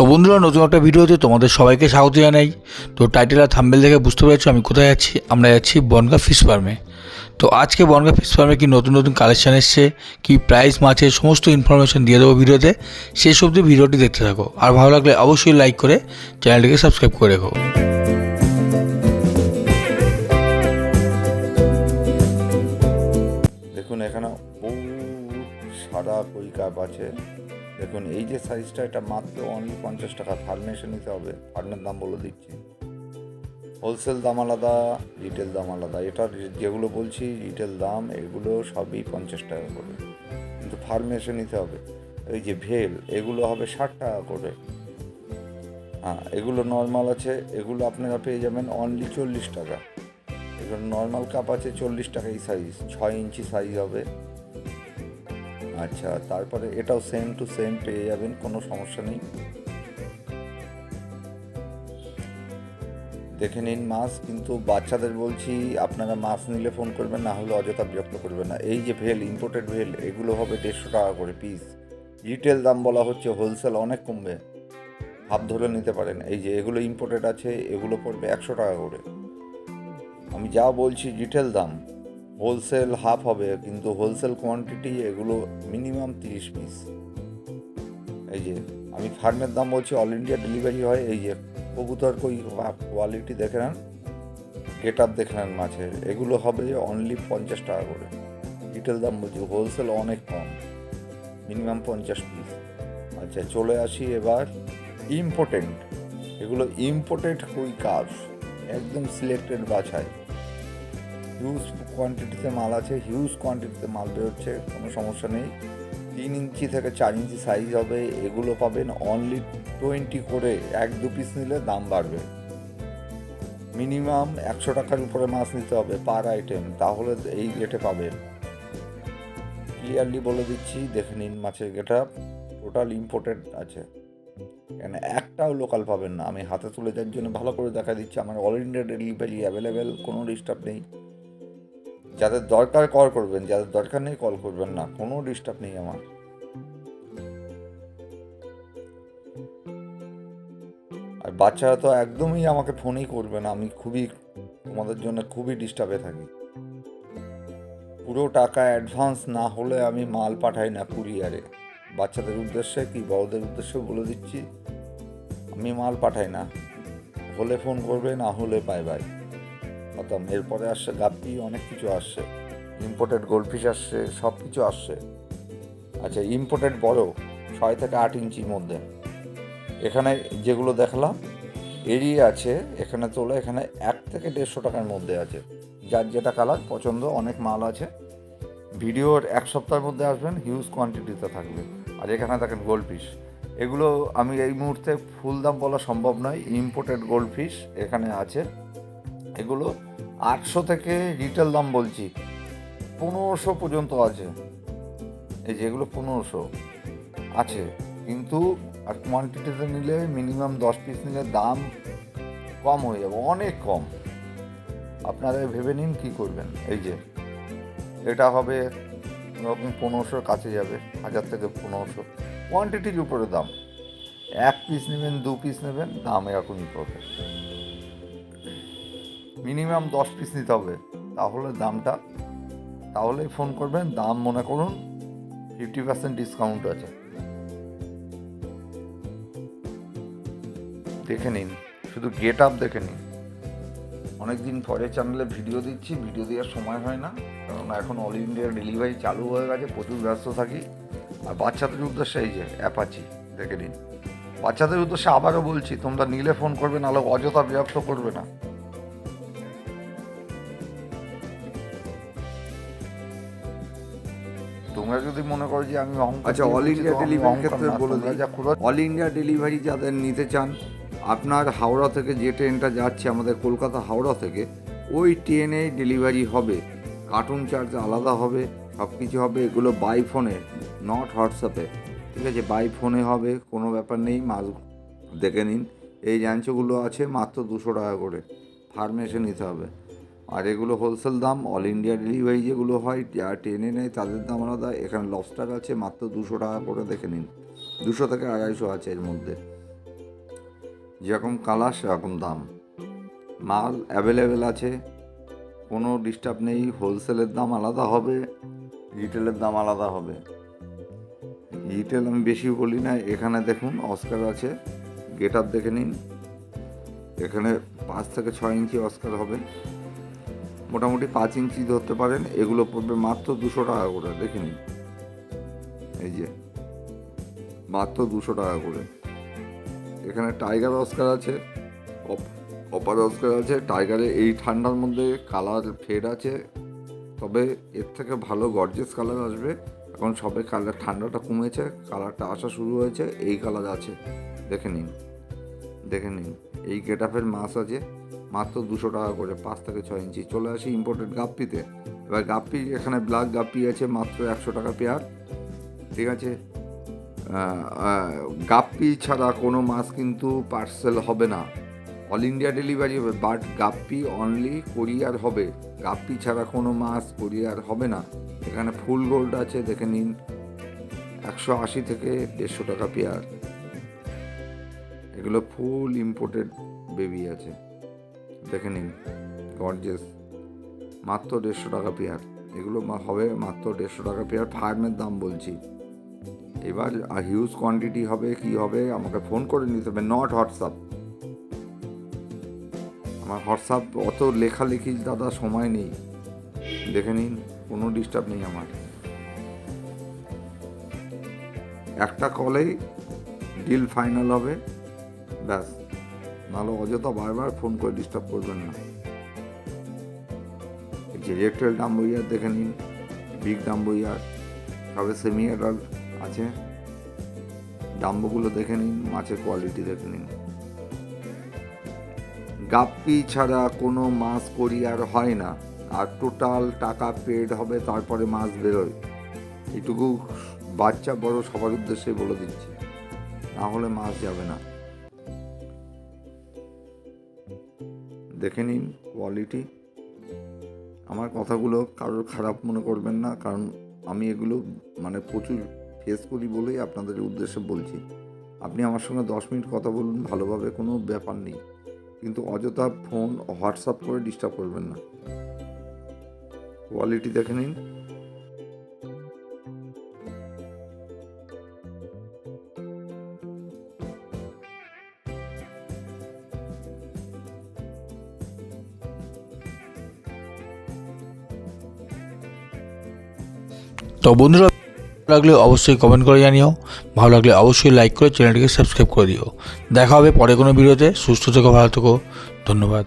So বন্ধুরা, নতুন একটা ভিডিওতে তোমাদের সবাইকে স্বাগত জানাই। তো টাইটেল আর থাম্বেল দেখে বুঝতে পেরেছ আমি কোথায় যাচ্ছি আমরা যাচ্ছি বনগা ফিশ ফার্মে তো আজকে বনগা ফিশ ফার্মে কি নতুন নতুন কালেকশান এসছে, কি প্রাইস মাছের সমস্ত ইনফরমেশন দিয়ে দেবো ভিডিওতে, সেই অবধি ভিডিওটি দেখতে থাকো। আর ভালো লাগলে অবশ্যই লাইক করে চ্যানেলটিকে সাবস্ক্রাইব করে রেখো। দেখুন, এখানে বহু সাদা কই কাপ আছে। দেখুন, এই যে সাইজটা এটা মাত্র অনলি পঞ্চাশ টাকা। ফার্মেশে নিতে হবে। ফার্মের দাম বলে দিচ্ছি। হোলসেল দাম আলাদা রিটেল দাম আলাদা। এটা যেগুলো বলছি রিটেল দাম, এগুলো সবই পঞ্চাশ টাকা করে। কিন্তু ফার্মেশে নিতে হবে। এই যে ভেল, এগুলো হবে ষাট টাকা করে। হ্যাঁ এগুলো নর্মাল আছে। এগুলো আপনারা পেয়ে যাবেন অনলি চল্লিশ টাকা। এগুলো নর্মাল কাপ আছে চল্লিশ টাকা এই সাইজ ছয় ইঞ্চি সাইজ হবে। আচ্ছা তারপরে এটাও সেম টু সেম পেয়ে যাবেন, কোনো সমস্যা নেই। দেখে নিন মাছ কিন্তু বাচ্চাদের বলছি, আপনারা মাছ নিলে ফোন করবেন, না হলে অযথা বিরক্ত করবেন না। এই যে ভেল ইম্পোর্টেড ভেল, এগুলো হবে দেড়শো টাকা করে পিস রিটেল দাম বলা হচ্ছে হোলসেল অনেক কমবে। হাফ ধরে নিতে পারেন, এই যে এগুলো ইম্পোর্টেড আছে, এগুলো পড়বে একশো টাকা করে। আমি যা বলছি রিটেল দাম। হোলসেল হাফ হবে, কিন্তু হোলসেল কোয়ান্টিটি এগুলো মিনিমাম তিরিশ পিস এই যে, আমি ফার্মের দাম বলছি অল ইন্ডিয়া ডেলিভারি হয়, এই যে, কবুতর কই কোয়ালিটি দেখে নেন গেট আপ দেখে নেন মাছের এগুলো হবে অনলি পঞ্চাশ টাকা করে। ডিটেল দাম বলছি হোলসেল অনেক কম মিনিমাম পঞ্চাশ পিস আচ্ছা চলে আসি এবার ইম্পোর্টেন্ট এগুলো ইম্পোর্টেড কই কাজ একদম সিলেক্টেড বাছাই। হিউজ কোয়ান্টিটিতে মাল আছে হিউজ কোয়ান্টিটিতে মাল বেরোচ্ছে কোনো সমস্যা নেই। তিন ইঞ্চি থেকে চার ইঞ্চি সাইজ হবে, এগুলো পাবেন অনলি টোয়েন্টি করে, এক দু পিস নিলে দাম বাড়বে। মিনিমাম একশো টাকার উপরে মাছ নিতে হবে পার আইটেম তাহলে এই রেটে পাবেন। ক্লিয়ারলি বলে দিচ্ছি, দেখে নিন মাছের গেটা টোটাল ইম্পোর্টেড আছে। কেন একটাও লোকাল পাবেন না, আমি হাতে তুলে যার জন্য ভালো করে দেখা দিচ্ছি, আমার অল ইন্ডিয়া ডেলিভারি অ্যাভেলেবেল কোনো ডিস্টার্ব নেই। যাদের দরকার কল করবেন, যাদের দরকার নেই কল করবেন না। কোনো ডিস্টার্ব নেই আমার। আর বাচ্চারা তো একদমই আমাকে ফোনই করবে না। আমি খুবই, তোমাদের জন্য খুবই ডিস্টার্বে থাকি। পুরো টাকা অ্যাডভান্স না হলে আমি মাল পাঠাই না কুরিয়ারে। বাচ্চাদের উদ্দেশ্যে কি? বড়দের উদ্দেশ্যে বলে দিচ্ছি। আমি মাল পাঠাই না। হলে ফোন করবে, না হলে বাই বাই খতম এরপরে আসছে গাপ্পি, অনেক কিছু আসছে। ইম্পোর্টেড গোল্ডফিশ আসছে, সব কিছু আসছে। আচ্ছা ইম্পোর্টেড বড়, ছয় থেকে আট ইঞ্চির মধ্যে। এখানে যেগুলো দেখলাম, এরই আছে, এখানে তোলে, এখানে এক থেকে দেড়শো টাকার মধ্যে আছে। যার যেটা কালার পছন্দ, অনেক মাল আছে। ভিডিওর এক সপ্তাহের মধ্যে আসবেন হিউজ কোয়ান্টিটিতে থাকবে। আর এখানে দেখেন গোল্ড ফিশ এগুলো আমি এই মুহূর্তে ফুল দাম বলা সম্ভব নয়। ইম্পোর্টেড গোল্ড ফিশ এখানে আছে। এগুলো আটশো থেকে রিটেল দাম বলছি। পনেরোশো পর্যন্ত আছে। এই যে এগুলো পনেরোশো আছে। কিন্তু আর কোয়ান্টিটিতে নিলে মিনিমাম দশ পিস নিলে দাম কম হয়ে যাবে, অনেক কম। আপনারা ভেবে নিন কী করবেন। এই যে এটা হবে এরকম পনেরোশোর কাছে যাবে, হাজার থেকে পনেরোশো। কোয়ান্টিটির উপরে দাম। এক পিস নেবেন, দু পিস নেবেন, দাম এরকমই পড়বে। মিনিমাম দশ পিস নিতে হবে। তাহলে দামটা, তাহলেই ফোন করবেন, দাম মনে করুন ফিফটি পার্সেন্ট ডিসকাউন্ট আছে। দেখে নিন, শুধু গেট আপ দেখে নিন। অনেকদিন পরে চ্যানেলে ভিডিও দিচ্ছি ভিডিও দেওয়ার সময় হয় না কারণ এখন অল ইন্ডিয়া ডেলিভারি চালু হয়ে গেছে, প্রচুর ব্যস্ত থাকি। আর বাচ্চাদের উদ্দেশ্যে এই যে অ্যাপাচি দেখে নিন। বাচ্চাদের উদ্দেশ্যে আবারও বলছি, তোমরা নিলে ফোন করবে, নাহলে অযথা বিরক্ত করবে না। তোমরা যদি মনে করো যে আমি অহংকার আচ্ছা, অল ইন্ডিয়া অহংকার ক্ষেত্রে বলে দিই। যা অল ইন্ডিয়া ডেলিভারি যাদের নিতে চান আপনার হাওড়া থেকে যে ট্রেনটা যাচ্ছে আমাদের কলকাতা হাওড়া থেকে ওই ট্রেনে ডেলিভারি হবে। কার্টুন চার্জ আলাদা হবে সব কিছু হবে এগুলো বাই ফোনে নট হোয়াটসঅ্যাপে ঠিক আছে বাই ফোনে হবে কোনো ব্যাপার নেই মাল দেখে নিন। এই ল্যাঞ্চগুলো আছে মাত্র দুশো টাকা করে। ফার্মে এসে নিতে হবে। আর এগুলো হোলসেল দাম অল ইন্ডিয়া ডেলিভারি যেগুলো হয়, যারা ট্রেনে নেয় তাদের দাম আলাদা। এখানে লবস্টার আছে, মাত্র দুশো টাকা করে দেখে নিন। দুশো থেকে আড়াইশো আছে এর মধ্যে। যেরকম কালার সেরকম দাম। মাল অ্যাভেলেবেল আছে। কোনো ডিস্টার্ব নেই হোলসেলের দাম আলাদা হবে রিটেলের দাম আলাদা হবে। রিটেল আমি বেশি বলি না, এখানে দেখুন অস্কার আছে। গেট আপ দেখে নিন। এখানে পাঁচ থেকে ছয় ইঞ্চি অস্কার হবে। মোটামুটি পাঁচ ইঞ্চি ধরতে পারেন, এগুলো পড়বে মাত্র দুশো টাকা করে, দেখে নিন। এই যে, মাত্র দুশো টাকা করে। এখানে টাইগার অস্কার আছে, অপ- অপার অস্কার আছে, টাইগারে এই ঠান্ডার মধ্যে কালার ফেড আছে, তবে এর থেকে ভালো গর্জেস কালার আসবে। এখন সবে কালার ঠান্ডাটা কমেছে, কালারটা আসা শুরু হয়েছে, এই কালার আছে, দেখে নিন দেখে নিন। এই গেট আপের মাছ আছে মাত্র দুশো টাকা করে, পাঁচ থেকে ছয় ইঞ্চি। চলে আসি ইম্পোর্টেড গাপ্পিতে। এবার গাপ্পি, এখানে ব্ল্যাক গাপ্পি আছে, মাত্র একশো টাকা পেয়ার ঠিক আছে? গাপ্পি ছাড়া কোনো মাছ কিন্তু পার্সেল হবে না। অল ইন্ডিয়া ডেলিভারি হবে বাট গাপ্পি অনলি কোরিয়ার হবে। গাপ্পি ছাড়া কোনো মাছ কোরিয়ার হবে না। এখানে ফুল গোল্ড আছে, দেখে নিন। একশো আশি থেকে দেড়শো টাকা পেয়ার এগুলো ফুল ইম্পোর্টেড বেবি আছে। দেখে নিন গর্জেস মাত্র দেড়শো টাকা পেয়ার। এগুলো হবে মাত্র দেড়শো টাকা পেয়ার। ফার্মের দাম বলছি। এবার হিউজ কোয়ান্টিটি হবে, কি হবে? আমাকে ফোন করে নিতে হবে। নট হোয়াটসঅ্যাপ আমার হোয়াটসঅ্যাপ অত লেখালেখি দাদা সময় নেই। দেখে নিন, কোনো ডিস্টার্ব নেই আমার। একটা কলেই ডিল ফাইনাল হবে। ব্যাস। নাহলে অযথা বারবার ফোন করে ডিস্টার্ব করবেন না। যে রেকটেল ডাম্বইয়ার দেখে নিন বিগ ডাম্বইয়ার তবে সেমি অ্যাডাল্ট আছে। ডাম্বোগুলো দেখে নিন, মাছের কোয়ালিটি দেখে নিন। গাপ্পি ছাড়া কোনো মাছ করি আর হয় না। আর টোটাল টাকা পেড হবে, তারপরে মাছ বেরোয়। এটুকু বাচ্চা বড় সবার উদ্দেশ্যে বলে দিচ্ছি। না হলে মাছ যাবে না। দেখে নিন কোয়ালিটি আমার কথাগুলো কারোর খারাপ মনে করবেন না, কারণ আমি এগুলো মানে প্রচুর ফেস করি বলেই আপনাদের উদ্দেশ্যে বলছি। আপনি আমার সঙ্গে দশ মিনিট কথা বলুন, ভালোভাবে কোনো ব্যাপার নেই। কিন্তু অযথা ফোন হোয়াটসঅ্যাপ করে ডিস্টার্ব করবেন না। কোয়ালিটি দেখে নিন। তো বন্ধুরা, ভালো লাগলে অবশ্যই কমেন্ট করে জানিও, ভালো লাগলে অবশ্যই লাইক করে চ্যানেলটিকে সাবস্ক্রাইব করে দিও। দেখা হবে পরে কোনো ভিডিওতে, সুস্থ থেকো, ভালো থেকো, ধন্যবাদ।